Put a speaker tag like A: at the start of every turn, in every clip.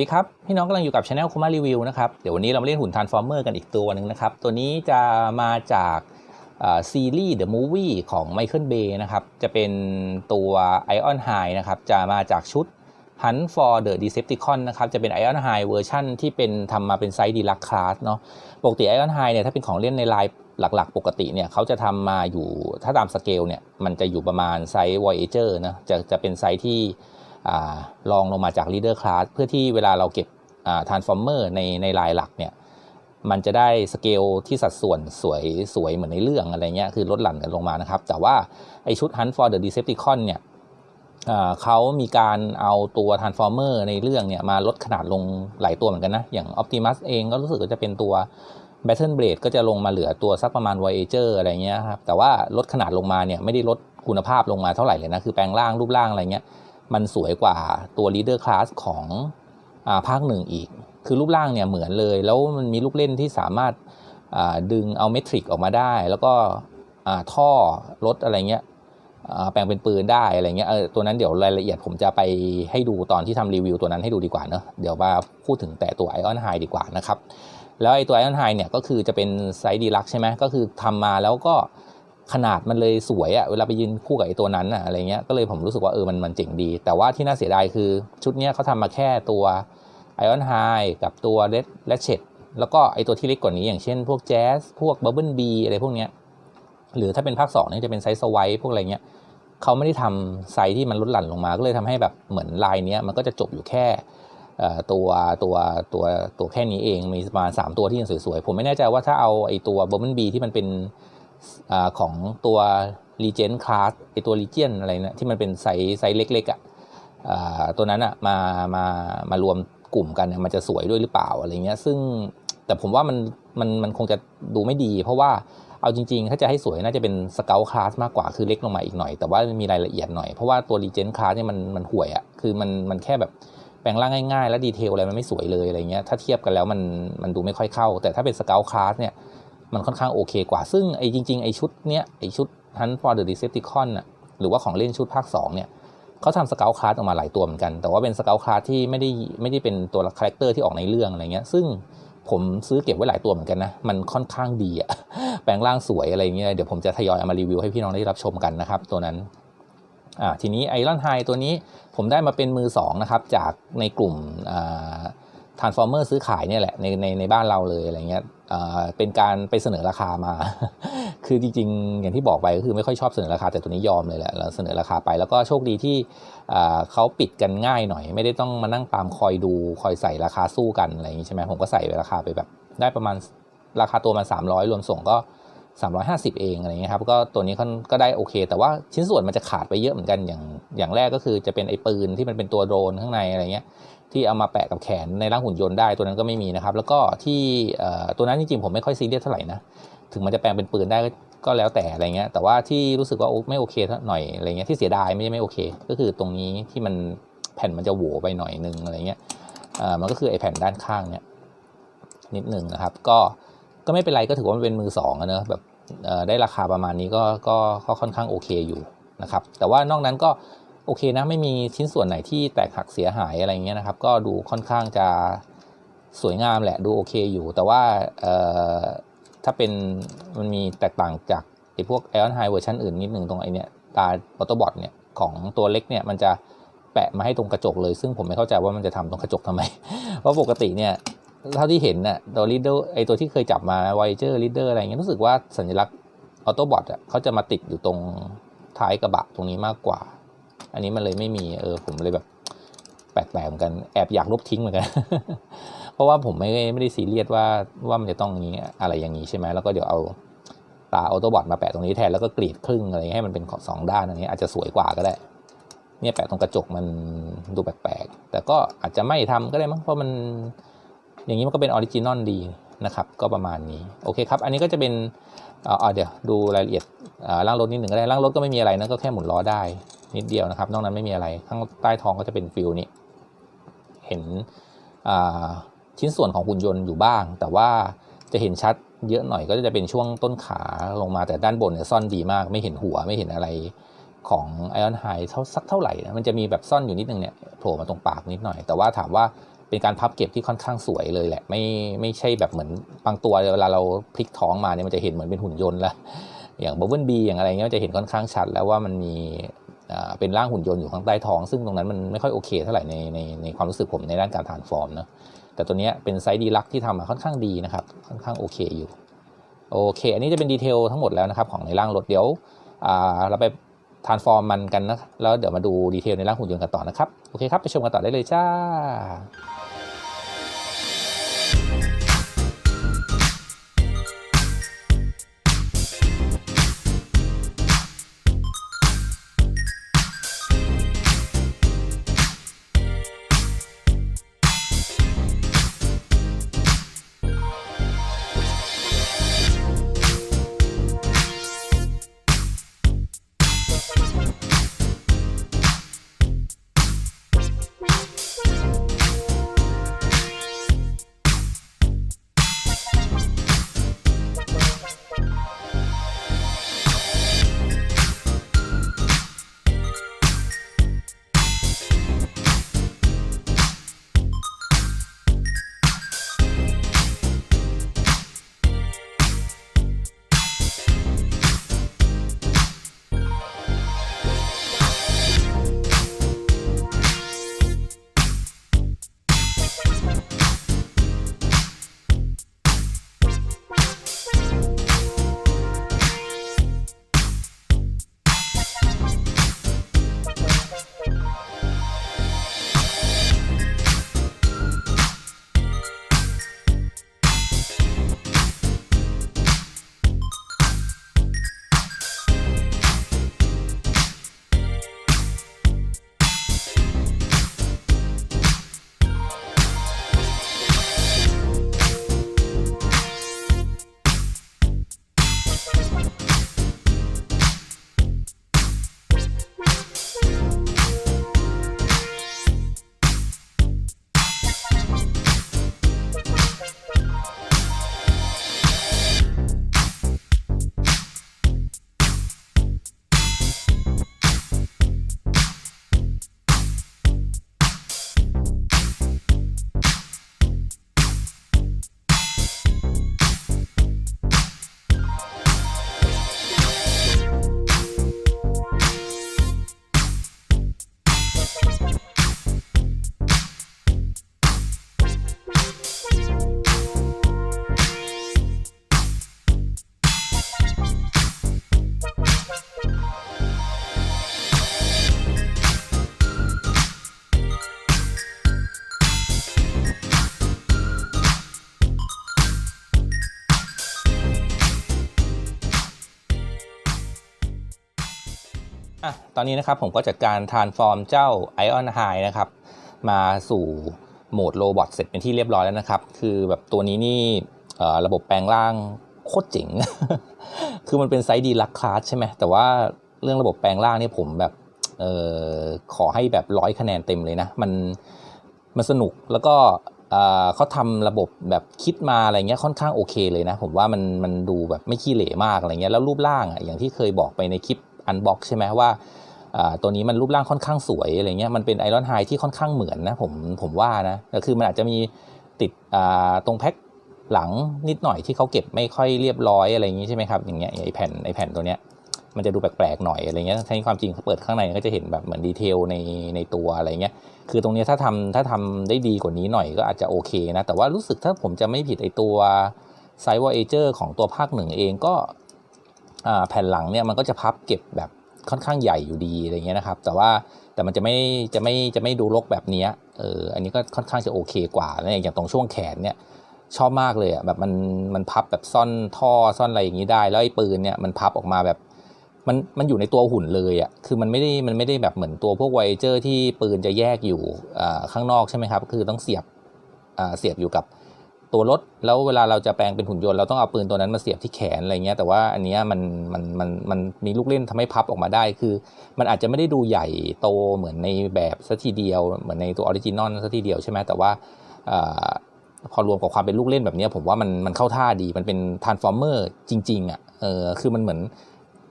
A: วัสดีครับ พี่น้องกำลังอยู่กับช anel คุมารีวิวนะครับ เดี๋ยววันนี้เรามาเล่นหุ่น Transformer กันอีกตัวหนึ่งนะครับ ตัวนี้จะมาจากซีรีส์ The Movie ของ Michael Bay นะครับ จะเป็นตัว Ion High นะครับ จะมาจากชุด Hunt for the Decepticon นะครับ จะเป็น Ion High เวอร์ชั่นที่เป็นทำมาเป็นไซส์ดีลักคลาสเนาะ ปกติ Ion High เนี่ยถ้าเป็นของเล่นในลายหลักๆ ปกติเนี่ยเขาจะทำมาอยู่ถ้าตามสเกลเนี่ยมันจะอยู่ประมาณไซส์ Voyager นะ จะจะเป็นไซส์ที่ ลองลงมาจาก leader class เพื่อที่เวลาเราเก็บ transformer ในในลายหลักเนี่ยมันจะได้สเกลที่สัดส่วนสวยสวยเหมือนในเรื่องอะไรเงี้ยคือลดหลั่นกันลงมานะครับ แต่ว่าไอชุด Hunt for the Decepticon เนี่ยเขามีการเอาตัว Transformer ในเรื่องเนี่ยมาลดขนาดลงหลายตัวเหมือนกันนะ อย่าง Optimus เองก็รู้สึกว่าจะเป็นตัว Battle Blade ก็จะลงมาเหลือตัวสักประมาณ Voyager อะไรเงี้ยครับแต่ว่าลดขนาดลงมาเนี่ยไม่ได้ลดคุณภาพลงมาเท่าไหร่เลยนะ คือแปลงร่างรูปร่างอะไรเงี้ย มันสวยกว่าตัว leader class ของอภาคหนึ่งอีก คือรูปร่างเนี่ยเหมือนเลย แล้วมันมีลูกเล่นที่สามารถดึงเอาเมทริกออกมาได้ แล้วก็ท่อรถอะไรเงี้ยแปลงเป็นปืนได้อะไรเงี้ยเออตัวนั้นเดี๋ยวรายละเอียดผมจะไปให้ดูตอนที่ทำรีวิวตัวนั้นให้ดูดีกว่าเนอะเดี๋ยวมาพูดถึงแต่ตัว Ion High ดีกว่านะครับ แล้วไอ้ตัว Ion High เนี่ยก็คือจะเป็นไซส์ดีลักใช่ไหมก็คือทำมาแล้วก็ ขนาดมันเลยสวยอะเวลาไปยืนคู่กับไอ้ตัวนั้นอะอะไรเงี้ยก็เลยผมรู้สึกว่าเออมันมันเจ๋งดี แต่ว่าที่น่าเสียดายคือชุดเนี้ยเขาทำมาแค่ตัว Ion High กับตัว Red r a t c h e t แล้วก็ไอตัวที่เล็กกว่านี้อย่างเช่น พวกแจ๊สพวก Bubble B อะไรพวกเนี้ยหรือถ้าเป็นภาค2นี่จะเป็นไซส์สไวพวกอะไรเงี้ยเขาไม่ได้ทำไซส์ที่มันลดหลั่นลงมา ก็เลยทำให้แบบเหมือนลายเนี้ยมันก็จะจบอยู่แค่ตัวตัวตัวตัวแค่นี้เองมีประมาณ3ตัวที่ยังสวยๆ ผมไม่แน่ใจว่าถ้าเอาไอ้ตัว Bubble B ที่มันเป็น อของตัว Legend Class ไอตัว Legion อะไรนะที่มันเป็นไซส์ไซส์เล็กๆอะ่ะตัวนั้นอะ่ะมามามารวมกลุ่มกันเนี่ยมันจะสวยด้วยหรือเปล่าอะไรเงี้ยซึ่งแต่ผมว่ามันมันมันคงจะดูไม่ดี เพราะว่าเอาจริงๆ ถ้าจะให้สวยน่าจะเป็นสเกลคลาสมากกว่าคือเล็กลงมาอีกหน่อย แต่ว่ามีรายละเอียดหน่อย เพราะว่าตัว Legend Class เนี่ยมันมันห่วยอะ่ะคือมันมันแค่แบบแปลงร่างง่ายๆ แล้วดีเทลอะไรมันไม่สวยเลยอะไรเงี้ยถ้าเทียบกันแล้วมันมันดูไม่ค่อยเข้า แต่ถ้าเป็นสเกลคลาสเนี่ย มันค่อนข้างโอเคกว่า ซึ่งไอ้จริง ๆ ไอ้ชุดเนี้ยไอ้ชุด Hunt for the Decepticon น่ะหรือว่าของเล่นชุดภาค2เนี่ยเขาทำสเกลคลาสออกมาหลายตัวเหมือนกัน แต่ว่าเป็นสเกลคลาสที่ไม่ได้ไม่ได้เป็นตัวคาแรคเตอร์ที่ออกในเรื่องอะไรเงี้ย ซึ่งผมซื้อเก็บไว้หลายตัวเหมือนกันนะ มันค่อนข้างดีอะแปลงร่างสวยอะไรเงี้ย เดี๋ยวผมจะทยอยเอามารีวิวให้พี่น้องได้รับชมกันนะครับ ตัวนั้น อ่า ทีนี้ไอรอนไฮตัวนี้ผมได้มาเป็นมือ2นะครับ จากในกลุ่มอ่า ทรานส์ฟอร์เมอร์ซื้อขายเนี่ยแหละในในในบ้านเราเลยอะไรเงี้ยเป็นการไปเสนอราคามา คือจริงๆ อย่างที่บอกไปก็คือไม่ค่อยชอบเสนอราคาแต่ตัวนี้ยอมเลยแหละแล้วเสนอราคาไปแล้วก็โชคดีที่เขาปิดกันง่ายหน่อย ไม่ได้ต้องมานั่งตามคอยดูคอยใส่ราคาสู้กันอะไรอย่างนี้ใช่ไหมผมก็ใส่ราคาไปแบบ ได้ประมาณราคาตัวมา300 รวมส่งก็ 350 เองอะไรเงี้ยครับก็ตัวนี้ก็ได้โอเค แต่ว่าชิ้นส่วนมันจะขาดไปเยอะเหมือนกันอย่างอย่างแรกก็คือจะเป็นไอ้ปืนที่มันเป็นตัวโดรนข้างในอะไรเงี้ย ที่เอามาแปะกับแขนในร่างหุ่นยนต์ได้ตัวนั้นก็ไม่มีนะครับ แล้วก็ที่ตัวนั้นจริงๆผมไม่ค่อยซีเรียสเท่าไหร่นะถึงมันจะแปลงเป็นปืนได้ก็แล้วแต่อะไรเงี้ยแต่ว่าที่รู้สึกว่าไม่โอเคหน่อยอะไรเงี้ยที่เสียดายไม่ใช่ไม่โอเค ก็คือตรงนี้ที่มันแผ่นมันจะโหวไปหน่อยนึงอะไรเงี้ยมันก็คือไอ้แผ่นด้านข้างเนี่ยนิดหนึ่งนะครับ ก็ก็ไม่เป็นไรก็ถือว่ามันเป็นมือสองนะเนอะแบบได้ราคาประมาณนี้ก็ก็ค่อนข้างโอเคอยู่นะครับแต่ว่านอกนั้นก็ โอเคนะไม่มีชิ้นส่วนไหนที่แตกหักเสียหายอะไรเงี้ยนะครับ ก็ดูค่อนข้างจะสวยงามแหละดูโอเคอยู่ แต่ว่าถ้าเป็นมันมีแตกต่างจากไอ้พวก Ion High เวอร์ชันอื่นนิดหนึ่งตรงไอเนี้ยตาออโตบอทเนี่ยของตัวเล็กเนี่ยมันจะแปะมาให้ตรงกระจกเลย ซึ่งผมไม่เข้าใจว่ามันจะทำตรงกระจกทำไม เพราะปกติเนี่ยเท่าที่เห็นน่ะตัวลีดเดอร์ไอตัวที่เคยจับมาไวเจอร์ลีดเดอร์อะไรเงี้ยรู้สึกว่าสัญลักษณ์ออโตบอทอะเขาจะมาติดอยู่ตรงท้ายกระบะตรงนี้มากกว่า อันนี้มันเลยไม่มีเออผมเลยแบบแปลกๆเหมือนกันแอบอยากลบทิ้งเหมือนกัน เพราะว่าผมไม่ไม่ได้ซีเรียสว่าว่ามันจะต้องนี้อะไรอย่างนี้ใช่ไหมแล้วก็เดี๋ยวเอาตาออโต้บอทมาแปะตรงนี้แทนแล้วก็กรีดครึ่งอะไรให้มันเป็นสองด้านอันนี้อาจจะสวยกว่าก็ได้ เนี่ยแปะตรงกระจกมันดูแปลกๆแต่ก็อาจจะไม่ทำก็ได้มั้งเพราะมันอย่างนี้มันก็เป็นออริจินอลดี นะครับ ก็ประมาณนี้ โอเคครับ อันนี้ก็จะเป็นอ่าเดี๋ยวดูรายละเอียดล่างรถนิดหนึ่งก็ได้ล่างรถก็ไม่มีอะไรนะก็แค่หมุนล้อได้นิดเดียวนะครับ นอกนั้นไม่มีอะไร ข้างใต้ท้องก็จะเป็นฟิลนี้ เห็นชิ้นส่วนของหุ่นยนต์อยู่บ้าง แต่ว่าจะเห็นชัดเยอะหน่อยก็จะเป็นช่วงต้นขาลงมาแต่ด้านบนเนี่ยซ่อนดีมาก ไม่เห็นหัวไม่เห็นอะไรของไอออนไฮเท่าสักเท่าไหร่นะมันจะมีแบบซ่อนอยู่นิดนึงเนี่ยโผล่มาตรงปากนิดหน่อย แต่ว่าถามว่า เป็นการพับเก็บที่ค่อนข้างสวยเลยแหละ ไม่ไม่ใช่แบบเหมือนบางตัวเวลาเราพลิกท้องมาเนี่ยมันจะเห็นเหมือนเป็นหุ่นยนต์ละอย่างบับเบิลบีอย่างอะไรเงี้ยจะเห็นค่อนข้างชัด แล้วว่ามันมีเป็นร่างหุ่นยนต์อยู่ข้างใต้ท้อง ซึ่งตรงนั้นมันไม่ค่อยโอเคเท่าไหร่ในในในความรู้สึกผมในด้านการทานฟอร์มเนาะแต่ตัวนี้เป็นไซส์ดีลักที่ทำมาค่อนข้างดีนะครับค่อนข้างโอเคอยู่โอเค อันนี้จะเป็นดีเทลทั้งหมดแล้วนะครับของในร่างรถเดี๋ยวเราไป ทานฟอร์มมันกันนะ แล้วเดี๋ยวมาดูดีเทลในร่างหุ่นยนต์กันต่อนะครับ โอเคครับ ไปชมกันต่อได้เลยจ้า ตอนนี้นะครับผมก็จัดการทานฟอร์มเจ้า Ion High นะครับ มาสู่โหมดโรบอทเสร็จเป็นที่เรียบร้อยแล้วนะครับ คือแบบตัวนี้นี่ระบบแปลงร่างโคตรเจ๋ง คือมันเป็นไซส์ดีลักคลาสใช่ไหม แต่ว่าเรื่องระบบแปลงร่างนี่ผมแบบออขอให้แบบร้อยคะแนนเต็มเลยนะ มันมันสนุกแล้วก็เขาทำระบบแบบคิดมาอะไรเงี้ยค่อนข้างโอเคเลยนะ ผมว่ามันมันดูแบบไม่ขี้เหร่มากอะไรเงี้ยแล้วรูปร่างอะอย่างที่เคยบอกไปในคลิปอันบ็อกใช่ไหมว่า ตัวนี้มันรูปร่างค่อนข้างสวยอะไรเงี้ยมันเป็นไอรอนไฮที่ค่อนข้างเหมือนนะผมผมว่านะก็คือมันอาจจะมีติดตรงแพ็คหลังนิดหน่อยที่เขาเก็บไม่ค่อยเรียบร้อยอะไรอย่างงี้ใช่ไหมครับอย่างเงี้ยไอแผ่นไอแผ่นตัวเนี้ยมันจะดูแปลกๆหน่อยอะไรเงี้ยในความจริงเขาเปิดข้างในก็จะเห็นแบบเหมือนดีเทลในในตัวอะไรเงี้ย คือตรงนี้ถ้าทำถ้าทำได้ดีกว่านี้หน่อยก็อาจจะโอเคนะ แต่ว่ารู้สึกถ้าผมจะไม่ผิดไอตัวไซวอเอเจอร์ของตัวภาคหนึ่งเองก็แผ่นหลังเนี่ยมันก็จะพับเก็บแบบ ค่อนข้างใหญ่อยู่ดีอะไรเงี้ยนะครับ แต่ว่าแต่มันจะไม่จะไม่จะไม่ดูรกแบบนี้เอออันนี้ก็ค่อนข้างจะโอเคกว่าแล้วอย่างตรงช่วงแขนเนี่ยชอบมากเลยอะแบบมันมันพับแบบซ่อนท่อซ่อนอะไรอย่างนี้ได้ แล้วไอ้ปืนเนี่ยมันพับออกมาแบบมันมันอยู่ในตัวหุ่นเลยอะคือมันไม่ได้มันไม่ได้แบบเหมือนตัวพวกไวเจอร์ที่ปืนจะแยกอยู่ข้างนอกใช่ไหมครับ คือต้องเสียบเสียบอยู่กับ ตัวรถ แล้วเวลาเราจะแปลงเป็นหุ่นยนต์เราต้องเอาปืนตัวนั้นมาเสียบที่แขนอะไรเงี้ยแต่ว่าอันนี้มันมันมันมันมีลูกเล่นทำให้พับออกมาได้คือ มันอาจจะไม่ได้ดูใหญ่โตเหมือนในแบบสัทีเดียวเหมือนในตัวออริจินอลสัทีเดียวใช่ไหมแต่ว่าพอรวมกับความเป็นลูกเล่นแบบนี้ผมว่ามันมันเข้าท่าดีมันเป็นทรานส์ฟอร์เมอร์จริง ๆอะเออคือมันเหมือน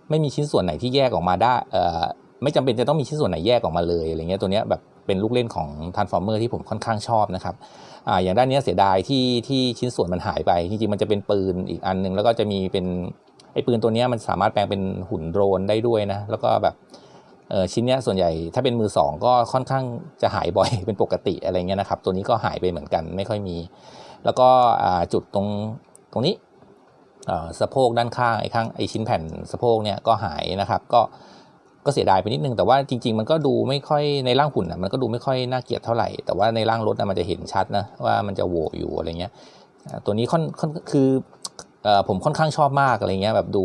A: ไม่มีชิ้นส่วนไหนที่แยกออกมาได้เออไม่จำเป็นจะต้องมีชิ้นส่วนไหนแยกออกมาเลยอะไรเงี้ยตัวเนี้ยแบบ เป็นลูกเล่นของ Transformer ที่ผมค่อนข้างชอบนะครับอ่าอย่างด้านนี้เสียดายที่ที่ชิ้นส่วนมันหายไป จริงๆมันจะเป็นปืนอีกอันหนึงแล้วก็จะมีเป็นไอ้ปืนตัวนี้มันสามารถแปลงเป็นหุ่นโดรนได้ด้วยนะ แล้วก็แบบเออชิ้นเนี้ยส่วนใหญ่ถ้าเป็นมือสองก็ค่อนข้างจะหายบ่อยเป็นปกติอะไรเงี้ยนะครับ ตัวนี้ก็หายไปเหมือนกันไม่ค่อยมี แล้วก็อ่าจุดตรงตรงนี้สะโพกด้านข้างไอ้ข้างไอ้ชิ้นแผ่นสะโพกเนี่ยก็หายนะครับ ก็ ก็เสียดายไปนิดนึงแต่ว่าจริง ๆ มันก็ดูไม่ค่อยในร่างหุ่นอะมันก็ดูไม่ค่อยน่าเกลียดเท่าไหร่ แต่ว่าในร่างรถนะมันจะเห็นชัดนะว่ามันจะโหวอยู่อะไรเงี้ยตัวนี้ค่อนค่อนคืออผมค่อนข้างชอบมากอะไรเงี้ยแบบดู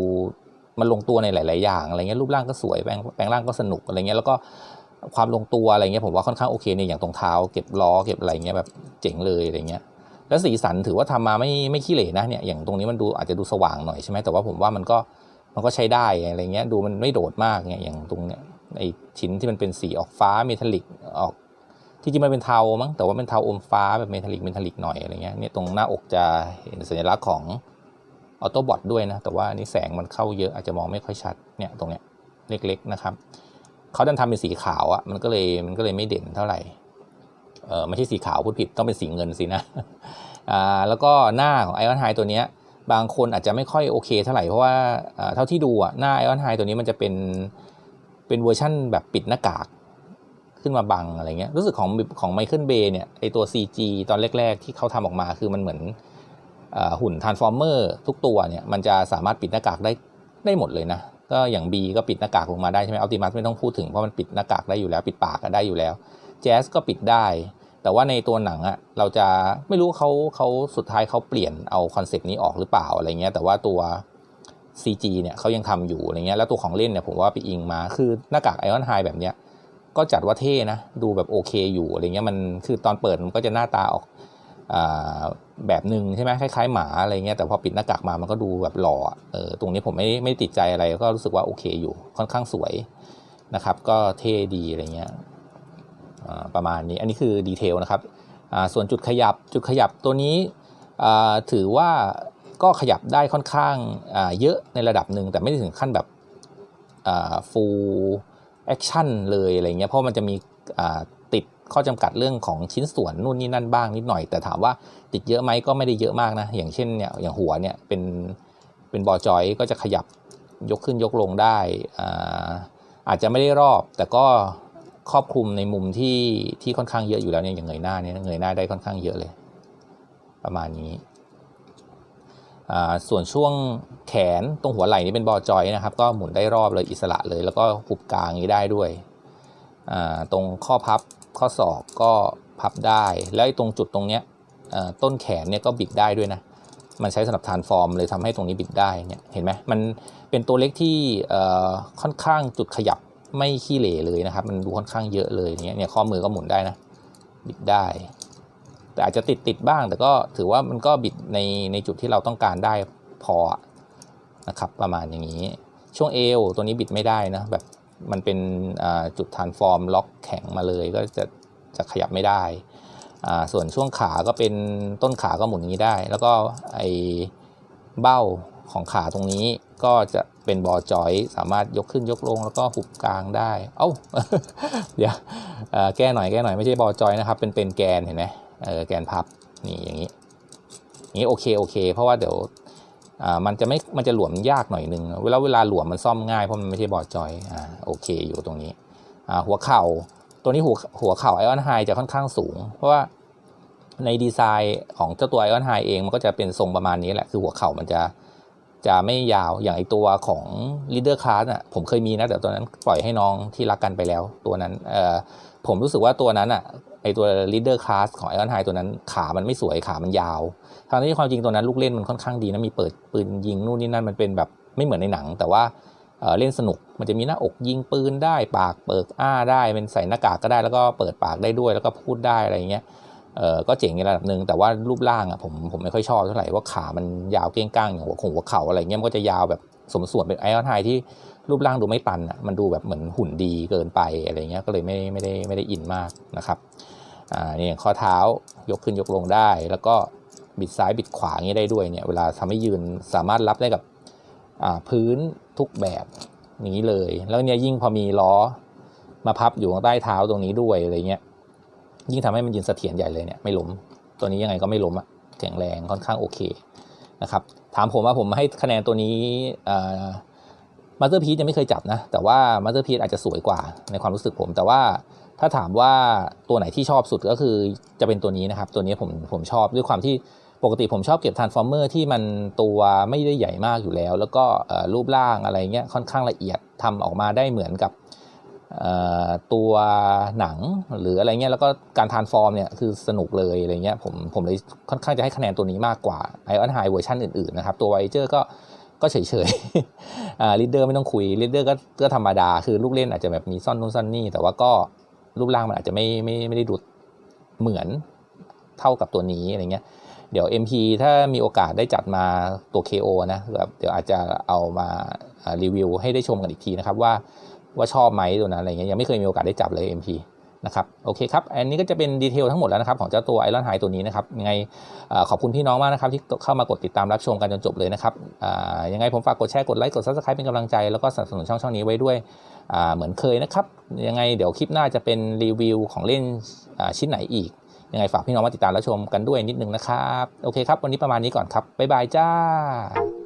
A: มันลงตัวในหลาย ๆ อย่างอะไรเงี้ยรูปร่างก็สวยแปลงแปลงร่างก็สนุกอะไรเงี้ยแล้วก็ความลงตัวอะไรเงี้ยผมว่าค่อนข้างโอเคเนี่ยอย่างตรงเท้าเก็บล้อเก็บอะไรเงี้ยแบบเจ๋งเลยอะไรเงี้ยแล้วสีสันถือว่าทำมาไม่ไม่ขี้เหร่นะเนี่ยอย่างตรงนี้มันดูอาจจะดูสว่างหน่อยใช่ไหมแต่ว่าผมว่ามันก็ มันก็ใช้ได้อะไรเงี้ยดูมันไม่โดดมากเนี่ยอย่างตรงเนี้ยไอชิ้นที่มันเป็นสีออกฟ้าเมทัลลิกออก ที่จริงมันเป็นเทามั้งแต่ว่าเป็นเทาอมฟ้าแบบเมทัลลิกเมทัลลิกหน่อยอะไรเงี้ยเนี่ยตรงหน้าอกจะเห็นสัญลักษณ์ของออโต้บอทด้วยนะแต่ว่านี่แสงมันเข้าเยอะอาจจะมองไม่ค่อยชัดเนี่ยตรงเนี้ยเล็กๆนะครับเขาดันทำเป็นสีขาวอะ่ะมันก็เลยมันก็เลยไม่เด่นเท่าไหร่เออไม่ใช่สีขาวพูดผิดต้องเป็นสีเงินสินะอ่าแล้วก็หน้าของไอออนไฮตัวเนี้ย บางคนอาจจะไม่ค่อยโอเคเท่าไหร่ เพราะว่าเท่าที่ดูอะหน้าไอออนไฮตัวนี้มันจะเป็นเป็นเวอร์ชั่นแบบปิดหน้ากากขึ้นมาบังอะไรเงี้ยรู้สึกของของไมเคิลเบย์เนี่ยไอตัว CG ตอนแรก ๆ ที่เขาทำออกมาคือมันเหมือนอหุ่นทรานส์ฟอร์เมอร์ทุกตัวเนี่ยมันจะสามารถปิดหน้ากากได้ได้หมดเลยนะ ก็อย่าง B ก็ปิดหน้ากากลงมาได้ใช่ไหมอัลติมัสไม่ต้องพูดถึงเพราะมันปิดหน้ากากได้อยู่แล้ว ปิดปากก็ได้อยู่แล้วแจ๊สก็ปิดได้ แต่ว่าในตัวหนังอะเราจะไม่รู้เขาเขาสุดท้ายเขาเปลี่ยนเอาคอนเซปต์นี้ออกหรือเปล่าอะไรเงี้ยแต่ว่าตัว CG เนี่ยเขายังทำอยู่อะไรเงี้ยแล้วตัวของเล่นเนี่ยผมว่าไปอิงมาคือหน้ากากไอออนไฮแบบเนี้ยก็จัดว่าเท่นะ ดูแบบโอเคอยู่อะไรเงี้ยมันคือตอนเปิดมันก็จะหน้าตาออกอแบบหนึ่งใช่ไหมคล้ายๆหมาอะไรเงี้ยแต่พอปิดหน้ากากมามันก็ดูแบบหล่อเออตรงนี้ผมไม่ไม่ติดใจอะไรก็รู้สึกว่าโอเคอยู่ค่อนข้างสวยนะครับ ก็เท่ดีอะไรเงี้ย ประมาณนี้ อันนี้คือดีเทลนะครับส่วนจุดขยับจุดขยับตัวนี้ถือว่าก็ขยับได้ค่อนข้างเยอะในระดับหนึ่งแต่ไม่ได้ถึงขั้นแบบอ่า full action เลยอะไรเงี้ยเพราะมันจะมีติดข้อจำกัดเรื่องของชิ้นส่วนนู่นนี่นั่นบ้างนิดหน่อย แต่ถามว่าติดเยอะไหมก็ไม่ได้เยอะมากนะ อย่างเช่นเนี่ยอย่างหัวเนี่ยเป็นเป็นบอจอยก็จะขยับยกขึ้นยกลงได้อ่าอาจจะไม่ได้รอบแต่ก็ ครอบคลุมในมุมที่ที่ค่อนข้างเยอะอยู่แล้วเนี่ยอย่างเงยหน้าเนี่ยเงยหน้าได้ค่อนข้างเยอะเลย ประมาณนี้ ส่วนช่วงแขนตรงหัวไหล่นี่เป็นบอจอยนะครับ ก็หมุนได้รอบเลยอิสระเลย แล้วก็หุบกลางนี้ได้ด้วย ตรงข้อพับข้อศอกก็พับได้ แล้วตรงจุดตรงเนี้ยต้นแขนเนี่ยก็บิดได้ด้วยนะมันใช้สำหรับทานฟอร์มเลยทำให้ตรงนี้บิดได้เนี่ยเห็นไหมมันเป็นตัวเล็กที่ค่อนข้างจุดขยับ ไม่ขี้เหร่เลยนะครับ มันดูค่อนข้างเยอะเลยเนี่ยเนี่ยข้อมือก็หมุนได้นะ บิดได้ แต่อาจจะติดติดบ้าง แต่ก็ถือว่ามันก็บิดในในจุดที่เราต้องการได้พอนะครับ ประมาณอย่างนี้ ช่วงเอวตัวนี้บิดไม่ได้นะแบบมันเป็นจุดทานฟอร์มล็อกแข็งมาเลยก็จะจะขยับไม่ได้ ส่วนช่วงขาก็เป็นต้นขาก็หมุนอย่างนี้ได้ แล้วก็ไอเบ้า ของขาตรงนี้ก็จะเป็นบอจอย สามารถยกขึ้นยกลงแล้วก็หุบกลางได้ เอ้า เดี๋ยวแก้หน่อยแก้หน่อยไม่ใช่บอจอยนะครับ เป็นเป็นแกนเห็นไหมเออแกนพับนี่อย่างนี้นี้โอเคโอเค เพราะว่าเดี๋ยวมันจะไม่มันจะหลวมยากหน่อยนึงเวลาเวลาหลวมมันซ่อมง่ายเพราะมันไม่ใช่บอจอยอ่าโอเคอยู่ตรงนี้อ่าหัวเข่าตัวนี้หัวหัวเข่าไอออนไฮจะค่อนข้างสูง เพราะว่าในดีไซน์ของเจ้าตัวไอออนไฮเองมันก็จะเป็นทรงประมาณนี้แหละ คือหัวเข่ามันจะ จะไม่ยาวอย่างไอตัวของ leader class อะผมเคยมีนะ แต่ตัวนั้นปล่อยให้น้องที่รักกันไปแล้ว ตัวนั้นเอ่อผมรู้สึกว่าตัวนั้นอะไอตัว leader class ของไอออนไฮตัวนั้นขามันไม่สวยขามันยาวทางที่ความจริงตัวนั้นลูกเล่นมันค่อนข้างดีนะมีเปิดปืนยิงนู่นนี่นั่นมันเป็นแบบไม่เหมือนในหนัง แต่ว่าเอ่อเล่นสนุกมันจะมีหน้าอกยิงปืนได้ปากเปิดอ้าได้เป็นใส่หน้ากากก็ได้แล้วก็เปิดปากได้ด้วยแล้วก็พูดได้อะไรอย่างเงี้ย เออก็เจ๋งในระดับหนึ่งแต่ว่ารูปร่างอะผมผมไม่ค่อยชอบเท่าไหร่ว่าขามันยาวเก้งก้างอย่างหัวของหัวเข่าอะไรเงี้ยมันก็จะยาวแบบสมส่วนเป็นไอออนไฮที่รูปร่างดูไม่ตันอะมันดูแบบเหมือนหุ่นดีเกินไปอะไรเงี้ยก็เลยไม่ไม่ได้ไม่ได้อินมากนะครับอ่านี่ข้อเท้ายกขึ้นยกลงได้ แล้วก็บิดซ้ายบิดขวาเงี้ได้ด้วยเนี่ยเวลาทำให้ยืนสามารถรับได้กับอ่าพื้นทุกแบบอย่างนี้เลย แล้วเนี่ยยิ่งพอมีล้อมาพับอยู่ใต้เท้าตรงนี้ด้วยอะไรเงี้ย ยิ่งทำให้มันยืนเสถียรใหญ่เลยเนี่ยไม่ล้ม ตัวนี้ยังไงก็ไม่ล้มอะแข็งแรงค่อนข้างโอเคนะครับถามผมว่าผมให้คะแนนตัวนี้มาสเตอร์พีซยังไม่เคยจับนะแต่ว่ามาสเตอร์พีซอาจจะสวยกว่าในความรู้สึกผม แต่ว่าถ้าถามว่าตัวไหนที่ชอบสุดก็คือจะเป็นตัวนี้นะครับ ตัวนี้ผมผมชอบด้วยความที่ปกติผมชอบเก็บทานส์ฟอร์เมอร์ที่มันตัวไม่ได้ใหญ่มากอยู่แล้ว แล้วก็รูปร่างอะไรเงี้ยค่อนข้างละเอียดทำออกมาได้เหมือนกับ ตัวหนังหรืออะไรเงี้ยแล้วก็การทานฟอร์มเนี่ยคือสนุกเลยอะไรเงี้ยผมผมเลยค่อนข้างจะให้คะแนนตัวนี้มากกว่าไอออนไฮเวอร์ชันอื่นๆนะครับตัวไวเจอร์ก็ก็เฉยๆลีดเดอร์ไม่ต้องคุยลีดเดอร์ก็ก็ธรรมดา คือลูกเล่นอาจจะแบบมีซ่อนนู่นซ่อนนี่ แต่ว่าก็รูปร่างมันอาจจะไม่ไม่ไม่ได้ดูเหมือนเท่ากับตัวนี้อะไรเงี้ยเดี๋ยว MP ถ้ามีโอกาสได้จัดมาตัว KO นะแบบเดี๋ยวอาจจะเอามารีวิวให้ได้ชมกันอีกทีนะครับว่า ว่าชอบไหมตัวนั้นอะไรเงี้ยยังไม่เคยมีโอกาสได้จับเลย MP นะครับโอเคครับ อันนี้ก็จะเป็นดีเทลทั้งหมดแล้วนะครับของเจ้าตัวไอรอนไฮตัวนี้นะครับยังไงอขอบคุณพี่น้องมากนะครับที่เข้ามากดติดตามรับชมกันจนจบเลยนะครับยังไงผมฝากกดแชร์กดไลค์กด Subscribe เป็นกำลังใจแล้วก็สนับสนุนช่องช่องนี้ไว้ด้วยเหมือนเคยนะครับยังไงเดี๋ยวคลิปหน้าจะเป็นรีวิวของเล่นชิ้นไหนอีก ยังไงฝากพี่น้องมาติดตามรับชมกันด้วยนิดนึงนะครับโอเคครับวันนี้ประมาณนี้ก่อนครับบ๊ายบายจ้า